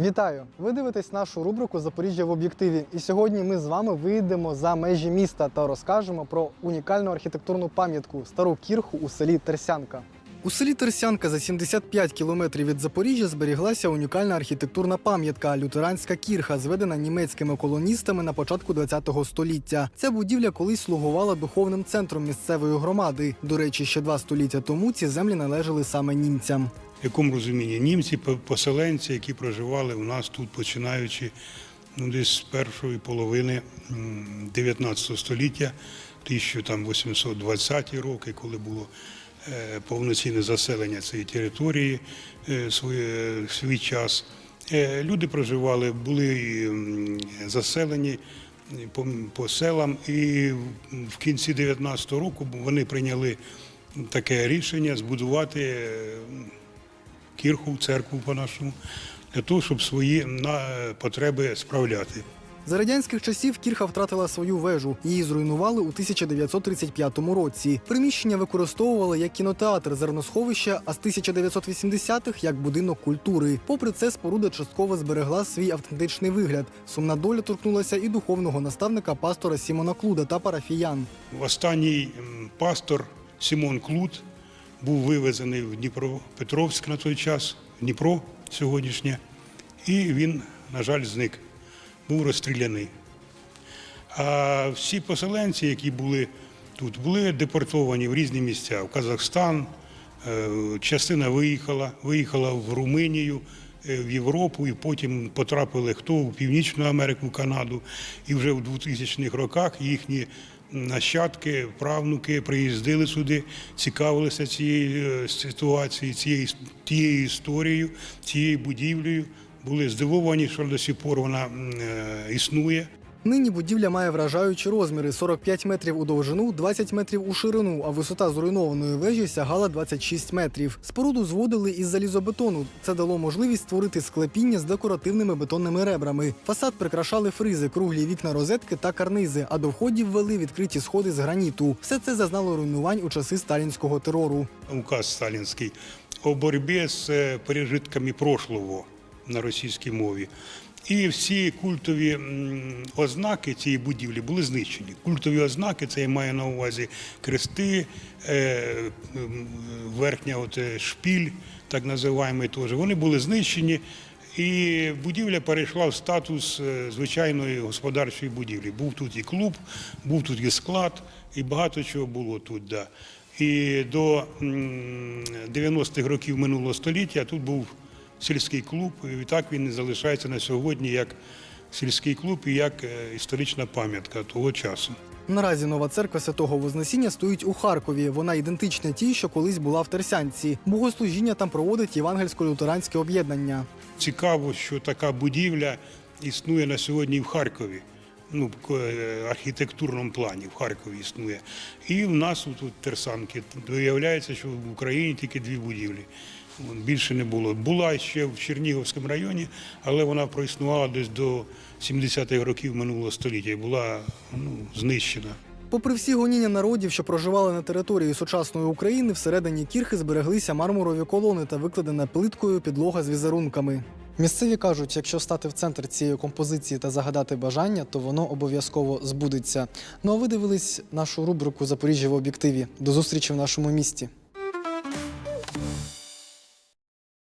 Вітаю! Ви дивитесь нашу рубрику Запоріжжя в об'єктиві. І сьогодні ми з вами вийдемо за межі міста та розкажемо про унікальну архітектурну пам'ятку стару кірху у селі Терсянка. У селі Терсянка за 75 кілометрів від Запоріжжя зберіглася унікальна архітектурна пам'ятка лютеранська кірха, зведена німецькими колоністами на початку ХХ століття. Ця будівля колись слугувала духовним центром місцевої громади. До речі, ще два століття тому ці землі належали саме німцям. Якому розумінні? Німці, поселенці, які проживали у нас тут, починаючи ну, десь з першої половини м, 19 століття, 1820-ті роки, коли було е, повноцінне заселення цієї території е, свій час. Е, Люди проживали, були заселені по, селам, і в кінці 19-го року вони прийняли таке рішення збудувати е, кірху, церкву по-нашому, для того, щоб свої на потреби справляти. За радянських часів кірха втратила свою вежу. Її зруйнували у 1935 році. Приміщення використовували як кінотеатр зерносховища, а з 1980-х як будинок культури. Попри це, споруда частково зберегла свій автентичний вигляд. Сумна доля торкнулася і духовного наставника пастора Сімона Клуда та парафіян. Останній пастор Сімон Клут був вивезений в Дніпропетровськ на той час, в Дніпро сьогоднішнє, і він, на жаль, зник, був розстріляний. А всі поселенці, які були тут, були депортовані в різні місця в Казахстан. е, Частина виїхала, виїхала в Румунію, в Європу, і потім потрапили хто в Північну Америку, Канаду. І вже в 2000-х роках їхні нащадки, правнуки приїздили сюди, цікавилися цією е, ситуацією, цією тією історією, цією будівлею. Були здивовані, що до сих пор вона е, існує. Нині будівля має вражаючі розміри: 45 метрів у довжину, 20 метрів у ширину, а висота зруйнованої вежі сягала 26 метрів. Споруду зводили із залізобетону. Це дало можливість створити склепіння з декоративними бетонними ребрами. Фасад прикрашали фризи, круглі вікна розетки та карнизи, а до входів вели відкриті сходи з граніту. Все це зазнало руйнувань у часи сталінського терору. указ сталінський о боротьбі з е, пережитками прошлого на російській мові. І всі культові ознаки цієї будівлі були знищені. Культові ознаки це я маю на увазі крести, е, верхня от е, шпіль, так називаємо теж. Вони були знищені. І будівля перейшла в статус е, звичайної господарчої будівлі. Був тут і клуб, був тут і склад, і багато чого було тут. Да. І до м, 90-х років минулого століття тут був сільський клуб, і так він залишається на сьогодні як сільський клуб і як е, історична пам'ятка того часу. Наразі нова церква святого Вознесіння стоїть у Харкові. Вона ідентична тій, що колись була в Терсянці. Богослужіння там проводить євангельсько-лютеранське об'єднання. Цікаво, що така будівля існує на сьогодні в Харкові. Ну, в е, архітектурному плані в Харкові існує. І в нас тут Терсанки. Виявляється, що в Україні тільки дві будівлі. Більше не було. Була ще в Чернігівському районі, але вона проіснувала десь до 70-х років минулого століття і була ну, знищена. Попри всі гоніння народів, що проживали на території сучасної України, всередині кірхи збереглися мармурові колони та викладена плиткою підлога з візерунками. Місцеві кажуть, якщо стати в центр цієї композиції та загадати бажання, то воно обов'язково збудеться. Ну а ви дивились нашу рубрику Запоріжжя в об'єктиві. До зустрічі в нашому місті.